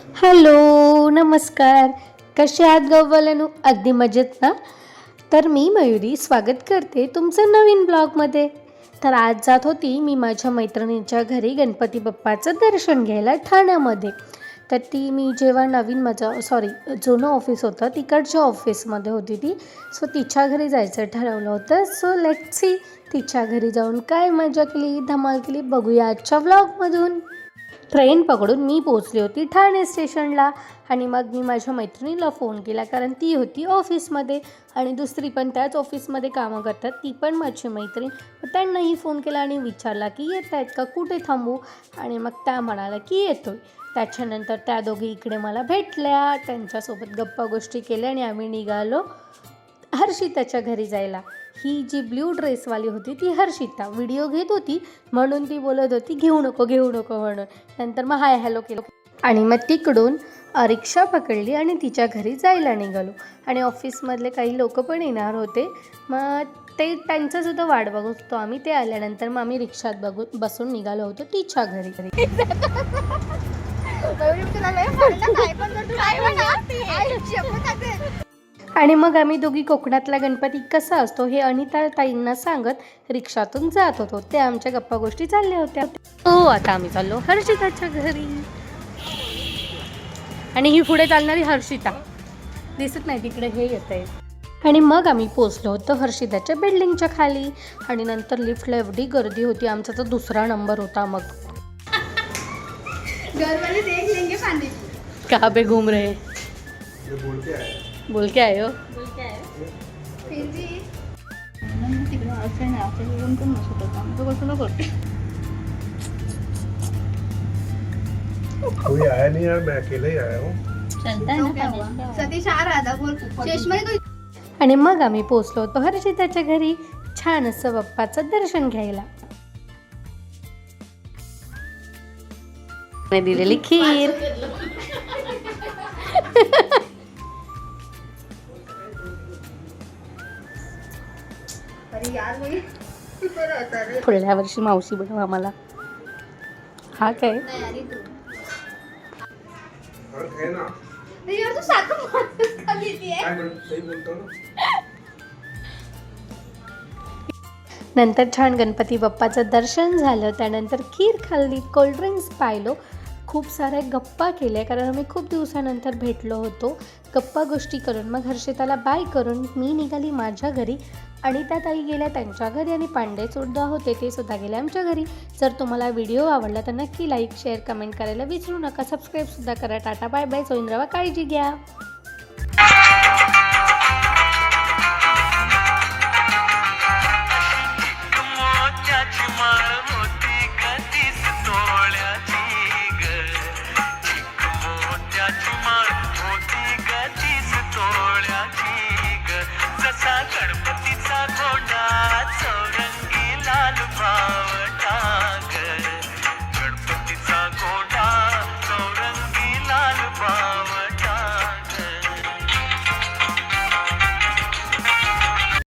Hello नमस्कार. कसे आहात गव्वालानू अगदी मजेत ना? तर मी मयुरी स्वागत करते तुमचं नवीन ब्लॉगमध्ये. तर आज जात होती मी माझ्या मैत्रिणीच्या घरी गणपती बाप्पाचं दर्शन घ्यायला ठाण्यामध्ये. तर ती मी जेव्हा नवीन माझं सॉरी जुनं ऑफिस होतं तिकडच्या ऑफिसमध्ये होती ती. सो तिच्या घरी जायचं ठरवलं होतं. सो लेट सी तिच्या घरी जाऊन काय मजा केली धमाल केली बघूया आजच्या व्लॉगमधून ट्रेन पकडून मी पोचली होती ठाणे स्टेशनला. आणि मग मी माझ्या मैत्रिणीला फोन केला कारण ती होती ऑफिसमध्ये आणि दुसरी पण त्याच ऑफिसमध्ये कामं करतात ती पण माझी मैत्रीण. मग त्यांनाही फोन केला आणि विचारला की येत आहेत का? कुठे थांबू? आणि मग त्या म्हणाला की येतोय. त्याच्यानंतर त्या दोघी इकडे मला भेटल्या त्यांच्यासोबत गप्पा गोष्टी केल्या आणि आम्ही निघालो. हर्षिताच्या घरी जायला ही जी ब्ल्यू ड्रेसवाली होती ती हर्षिता व्हिडिओ घेत होती म्हणून ती बोलत होती घेऊ नको घेऊ नको म्हणून नंतर मग हाय हॅलो केलं आणि मग तिकडून रिक्षा पकडली आणि तिच्या घरी जायला निघालो आणि ऑफिसमधले काही लोक पण येणार होते मग ते त्यांचंसुद्धा वाट बघत होतो आम्ही ते आल्यानंतर मग आम्ही रिक्षात बघू बसून निघालो होतो तिच्या घरी आणि मग आम्ही दोघी कोकणातला गणपती कसा असतो हे अनिता ताईंना सांगत रिक्षातून जात होतो. ते आमच्या गप्पा गोष्टी चालल्या होत्या. हो आता आम्ही चाललो हर्षिताच्या घरी. आणि ही पुढे चालणारी हर्षिता. दिसत नाही तिकडे हे येत आहे आणि मग आम्ही पोचलो होतो हर्षिताच्या बिल्डिंगच्या खाली. आणि नंतर लिफ्टला एवढी गर्दी होती आमचा तर दुसरा नंबर होता मग. घरवाले देख लेंगे पानी कहा पे घूम रहे बोल के आए हो? फिर भी तिकडे असं नाही असं येऊन पण नसत होता तो कसं करते कोई आया नहीं यार मैं अकेला ही आया हूँ। चलता है ना सतीश आ रहा था बोल। चष्मा तो आणि मग आम्ही पोचलो होतो हर्षिताच्या घरी छान असं बाप्पाचं दर्शन घ्यायला. ने दिलेली खीर. पुढल्या वर्षी मावशी बनव आम्हाला. हा काय? नाही अरे तू. हाँ है ना. अरे यार तू सारखं मारतच का भीती आहे काय बोल सही बोलतो ना. नंतर छान गणपती बाप्पाचं दर्शन झालं. त्यानंतर खीर खाल्ली कोल्ड्रिंक्स पाहिलो. खूप साऱ्या गप्पा केल्या कारण आम्ही खूप दिवसानंतर भेटलो होतो. गप्पा गोष्टी करून मग हर्षिताला बाय करून मी निघाली माझ्या घरी. आणि त्या ताई गेल्या त्यांच्या घरी आणि पांडे सुद्धा होते ते सुद्धा गेले आमच्या घरी. जर तुम्हाला व्हिडिओ आवडला तर नक्की लाईक शेअर कमेंट करायला विसरू नका. सबस्क्राईबसुद्धा करा. टाटा बाय बाय सोईंद्रावा काळजी घ्या.